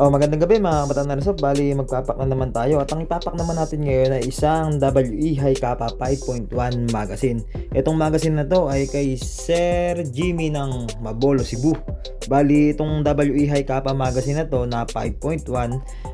Oh, magandang gabi mga kabataan resort. Bali, magpapak na naman tayo. At ang ipapak naman natin ngayon ay isang WE High Kappa 5.1 magazine. Itong magazine na to ay kay Sir Jimmy ng Mabolo, Cebu. Bali, itong WE High Kappa magazine na to na 5.1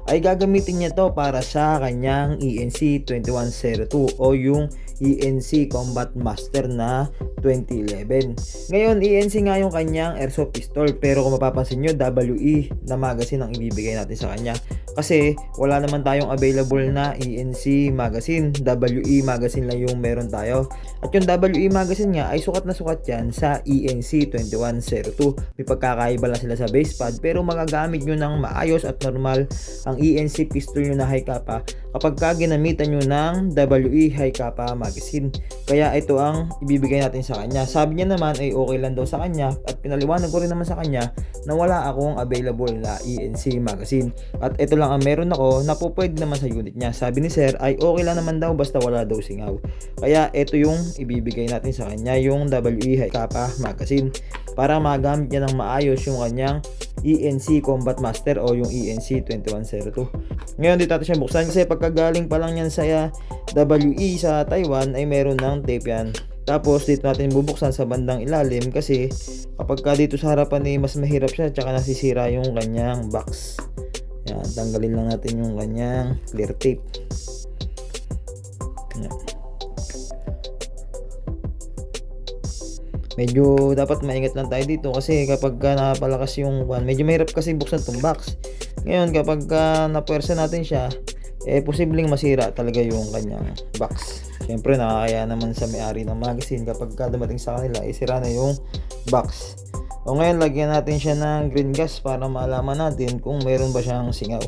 ay gagamitin niya to para sa kanyang E ENC 2102 o yung ENC Combat Master na 2011. Ngayon, ENC nga yung kanyang airsoft pistol pero kung mapapansin nyo, WE na magazine ang ibibigay natin sa kanya. Kasi wala naman tayong available na ENC magazine. WE magazine lang yung meron tayo. At yung WE magazine nga ay sukat na sukat yan sa E ENC 2102. May pagkakaiba lang sila sa base pad pero magagamit nyo ng maayos at normal ang ENC pistol nyo na high kappa kapag ka ginamitan nyo ng WE high kappa magazine. Kaya ito ang ibibigay natin sa kanya. Sabi niya naman ay okay lang daw sa kanya at pinaliwanag ko rin naman sa kanya na wala akong available na ENC magazine. At ito lang ang meron ako na naman sa unit niya. Sabi ni sir ay okay lang naman daw basta wala daw singaw. Kaya ito yung ibibigay natin sa kanya yung WE kappa magazine para magamit niya ng maayos yung kanyang ENC Combat Master o yung E ENC 2102. Ngayon dito natin siya buksan kasi pagkagaling pa lang yan sa WE sa Taiwan ay meron ng tape yan. Tapos dito natin bubuksan sa bandang ilalim kasi kapag ka dito sa harapan eh mas mahirap siya tsaka nasisira yung kanyang box. Yan, tanggalin lang natin yung kanyang clear tape. Medyo dapat maingat lang tayo dito kasi kapag ka napalakas yung one, medyo mahirap kasi buksan tong box. Ngayon kapag ka napuwersa natin siya, eh posibleng masira talaga yung kanyang box. Siyempre nakakaya naman sa may-ari ng magazine kapag ka dumating sa kanila, eh sira na yung box. O ngayon lagyan natin siya ng green gas para malaman natin kung meron ba siyang singaw.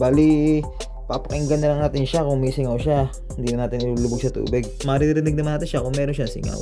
Bali, papakinggan na lang natin siya kung may singaw siya. Hindi na natin ilulubog sa tubig. Maririnig naman natin siya kung meron siyang singaw.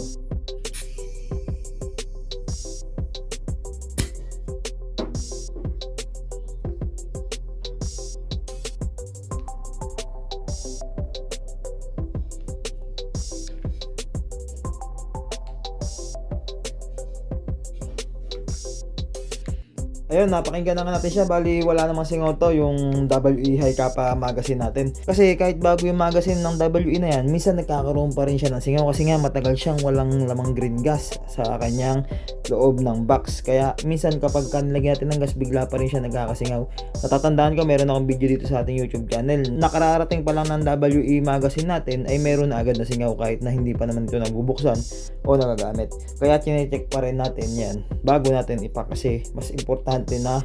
Ayun, napakinggan na nga natin siya. Bali, wala namang singaw to yung WE High Kappa magazine natin. Kasi kahit bago yung magazine ng WE na yan, minsan nagkakaroon pa rin siya ng singaw kasi nga matagal siyang walang lamang green gas sa kanyang loob ng box. Kaya minsan kapag kanilagyan natin ng gas, bigla pa rin siya nagkakasingaw. Natatandaan ko, meron akong video dito sa ating YouTube channel. Nakararating pa lang ng WE magazine natin ay meron na agad na singaw kahit na hindi pa naman ito nabubuksan o nagagamit. Kaya chinecheck pa rin natin yan bago natin ipak kasi mas importante na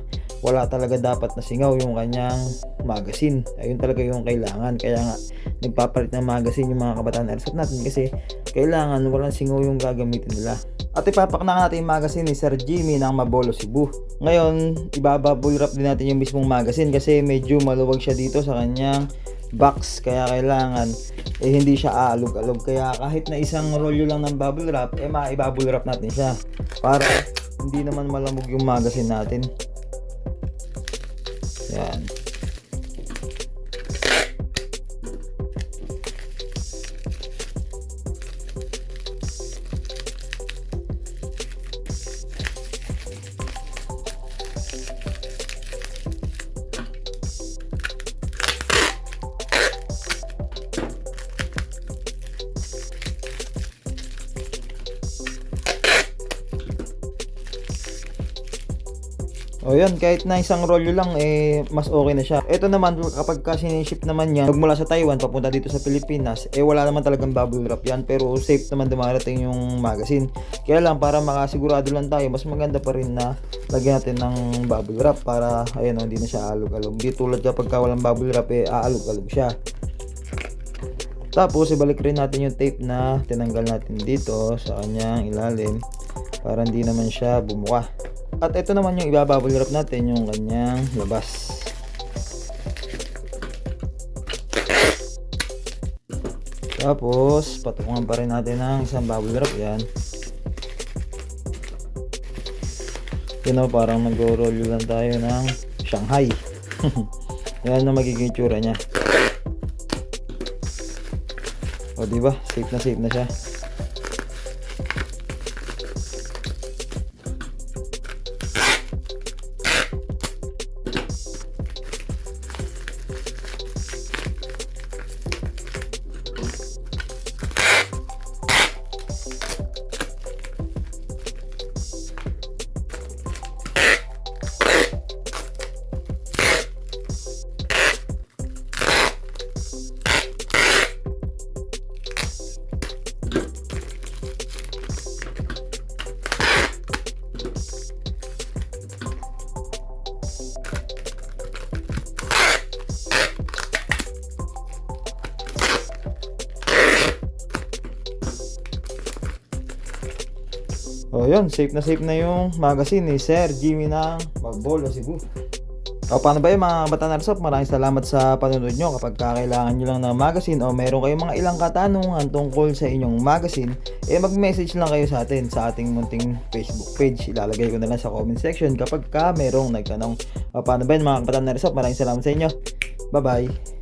wala talaga dapat na singaw yung kanyang magazine. Ayun talaga yung kailangan. Kaya nga, nagpapalit ng magazine yung mga kabataan airsoft natin kasi kailangan walang singaw yung gagamitin nila. At ipapak na nga natin yung magazine ni Sir Jimmy ng Mabolo, Cebu. Ngayon, ibababul wrap din natin yung mismong magazine kasi medyo maluwag siya dito sa kanyang box kaya kailangan eh hindi siya aalog-alog kaya kahit na isang rolyo lang ng bubble wrap eh maibabble wrap natin siya para hindi naman malamog yung magazine natin. Yan O yan, kahit na isang rolyo lang, eh, mas okay na siya. Ito naman, kapag ka siniship naman yan, magmula sa Taiwan, papunta dito sa Pilipinas, eh, wala naman talagang bubble wrap yan, pero safe naman dumarating yung magazine. Kaya lang, para makasigurado lang tayo, mas maganda pa rin na lagyan natin ng bubble wrap para, ayun, hindi na siya alog-alog. Hindi tulad kapag ka walang bubble wrap, eh, aalog-alog siya. Tapos, ibalik rin natin yung tape na tinanggal natin dito sa kanyang ilalim para hindi naman siya bumuka. At ito naman yung ibabubble wrap natin, yung kanyang labas. Tapos, patungan pa rin natin ng isang bubble wrap yan. Yun o, parang nag-roll lang tayo ng Shanghai. yan na magiging tsura niya. O, diba? Safe na safe na siya. So yun, safe na safe na yung magazine ni Sir Jimmy ng Magbolo Cebu. O paano ba yun mga bata narsop? Maraming salamat sa panonood nyo. Kapag kailangan nyo lang ng magazine o meron kayong mga ilang katanungan tungkol sa inyong magazine, eh mag-message lang kayo sa atin sa ating munting Facebook page. Ilalagay ko na lang sa comment section kapag ka merong nagtanong. O paano ba yun mga bata narsop? Maraming salamat sa inyo. Bye-bye.